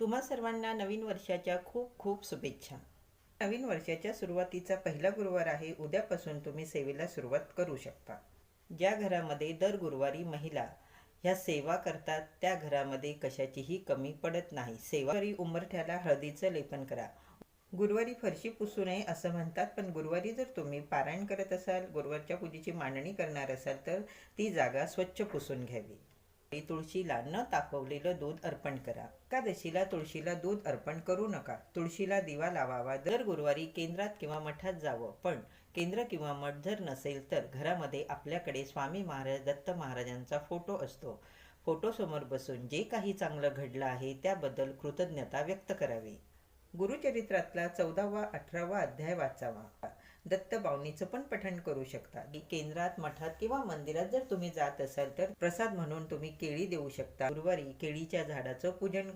तुम्हा सर्वांना नवीन वर्षाच्या खूप खूप शुभेच्छा. नवीन वर्षाच्या सुरुवातीचा पहिला गुरुवार आहे उद्यापासून तुम्ही सेवेला सुरुवात करू शकता. ज्या घरामध्ये दर गुरुवारी महिला ह्या सेवा करतात त्या घरामध्ये कशाचीही कमी पडत नाही. सेवारी उंबरठ्याला हळदीचं लेपन करा. गुरुवारी फरशी पुसू नये असं म्हणतात पण गुरुवारी जर तुम्ही पारायण करत असाल गुरुवारच्या पूजेची मांडणी करणार असाल तर ती जागा स्वच्छ पुसून घ्यावी. तुळशीला न तापवलेलं दूध अर्पण करा. एकादशीला तुळशीला दूध अर्पण करू नका. तुळशीला दिवा लावावा. दर गुरुवारी केंद्रात किंवा मठात जावं. पण केंद्र किंवा मठ जर नसेल तर घरामध्ये आपल्याकडे स्वामी महाराज दत्त महाराजांचा फोटो असतो. फोटोसमोर बसून जे काही चांगलं घडलं आहे त्याबद्दल कृतज्ञता व्यक्त करावी. गुरुचरित्रातला चौदावा अठरावा अध्याय वाचावा. दत्तबावनीचं पण पठण करू शकता. की केंद्रात मठात किंवा मंदिरात जर तुम्ही जात असाल तर प्रसाद म्हणून तुम्ही केळी देऊ शकता. गुरुवारी केळीच्या झाडाचं पूजन